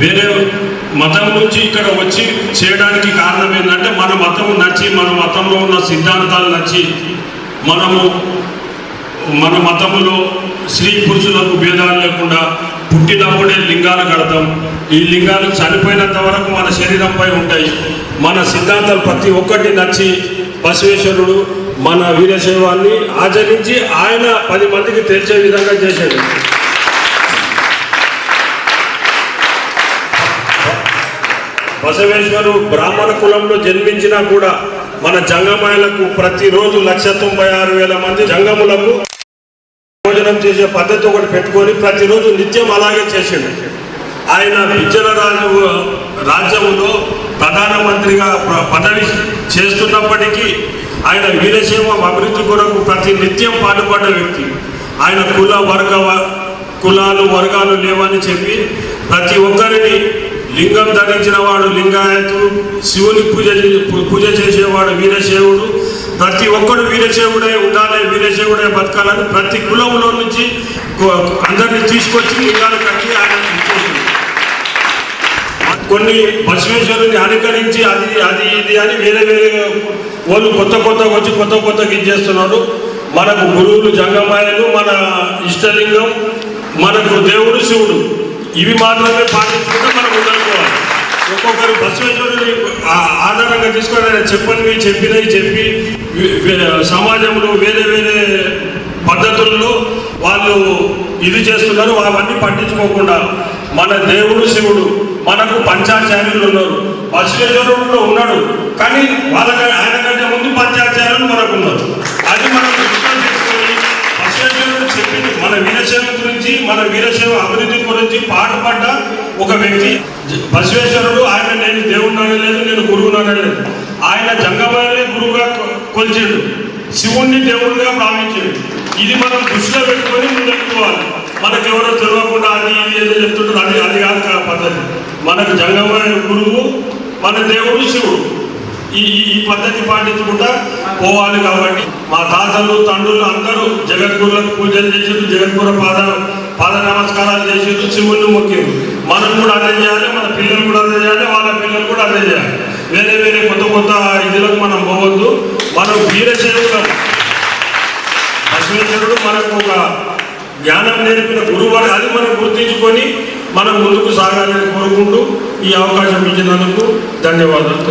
వేరే మతం నుంచి ఇక్కడ వచ్చి చేయడానికి కారణం ఏంటంటే మన మతం నచ్చి మన మతంలో ఉన్న సిద్ధాంతాలు నచ్చి మనము మన మతములో స్త్రీ పురుషులకు భేదాలు లేకుండా పుట్టినప్పుడే లింగాలు కడతాం. ఈ లింగాలు చనిపోయినంత వరకు మన శరీరంపై ఉంటాయి. మన సిద్ధాంతాలు ప్రతి ఒక్కటి నచ్చి బసవేశ్వరుడు మన వీరశైవాన్ని ఆచరించి ఆయన పది మందికి తెలిసే విధంగా చేశాడు. బసవేశ్వరు బ్రాహ్మణ కులంలో జన్మించినా కూడా మన జంగమాయలకు ప్రతిరోజు లక్ష తొంభై ఆరు వేల మంది జంగములకు భోజనం చేసే పద్ధతి ఒకటి పెట్టుకొని ప్రతిరోజు నిత్యం అలాగే చేసిండు. ఆయన బిజ్జల రాజు రాజ్యములో ప్రధానమంత్రిగా పదవి చేస్తున్నప్పటికీ ఆయన వీరశైవం అభివృద్ధి కొరకు ప్రతి నిత్యం పాటుపడ్డ వ్యక్తి. ఆయన కుల వర్గ వ- కులాలు వర్గాలు లేవని చెప్పి ప్రతి ఒక్కరిని లింగం ధరించిన వాడు లింగాయతుడు శివుని పూజ చే- పూ- పూజ చేసేవాడు వీరశైవుడు. ప్రతి ఒక్కడు వీరశేవుడే ఉండాలి వీరశైవుడే బతకాలని ప్రతి కులంలో నుంచి అందరినీ తీసుకొచ్చి లింగాలు కట్టి ఆయన కొన్ని బసవేశ్వరుని అనుకరించి అది అది ఇది అని వేరే వేరే వాళ్ళు కొత్త కొత్త వచ్చి కొత్త కొత్తగా ఇచ్చేస్తున్నారు మనకు గురువులు జంగమాయలు మన ఇష్టలింగం మనకు దేవుడు శివుడు. ఇవి మాత్రమే పాటించుకుంటే మనం ఉండనుకోవాలి ఒక్కొక్కరు బసవేశ్వరుని ఆధారంగా తీసుకొని చెప్పనివి చెప్పినవి చెప్పి సమాజంలో వేరే వేరే పద్ధతుల్లో వాళ్ళు ఇది చేస్తున్నారు అవన్నీ పట్టించుకోకుండా మన దేవుడు శివుడు మనకు పంచాచార్యులు ఉన్నారు. బసవేశ్వరుడు ఉన్నాడు కానీ వాళ్ళకి ఆయన కంటే ముందు మన వీరశైవ అభివృద్ధి గురించి పాటుపడ్డ ఒక వ్యక్తి. బసవేశ్వరుడు. ఆయన నేను దేవుడు లేదు నేను గురువు లేదు ఆయన జంగమాయనే గురువుగా కొలిచాడు. శివుణ్ణి దేవుడిగా భావించాడు. ఇది మనం దృష్టిలో పెట్టుకొని ముందుకోవాలి మనకు ఎవరో తెలియకుండా అది ఇది ఏదో చెప్తుంటారు. అది అది కాదు పద్ధతి. మనకు జంగమాయ గురువు మన దేవుడు శివుడు. ఈ ఈ- పద్ధతి పాటించుకుంటా పోవాలి కాబట్టి. మా తాతలు తండ్రులు అందరూ జగద్గురులకు పూజలు చేసి జగద్గురు పాదాలు. పాద నమస్కారాలు చేసారు శివుణ్ణి ముఖ్యం. మనం కూడా అదే చేయాలి మన పిల్లలు కూడా అదే చేయాలి వాళ్ళ పిల్లలు కూడా అదే చేయాలి. వేరే వేరే కొత్త కొత్త ఇదిలకు మనం పోవద్దు. మనం వీరశైవులం అశ్వేశ్వరుడు మనకు ఒక జ్ఞానం నేర్పిన గురువు అది మనం గుర్తించుకొని మనం ముందుకు సాగాలని కోరుకుంటూ ఈ అవకాశం ఇచ్చినందుకు ధన్యవాదాలు.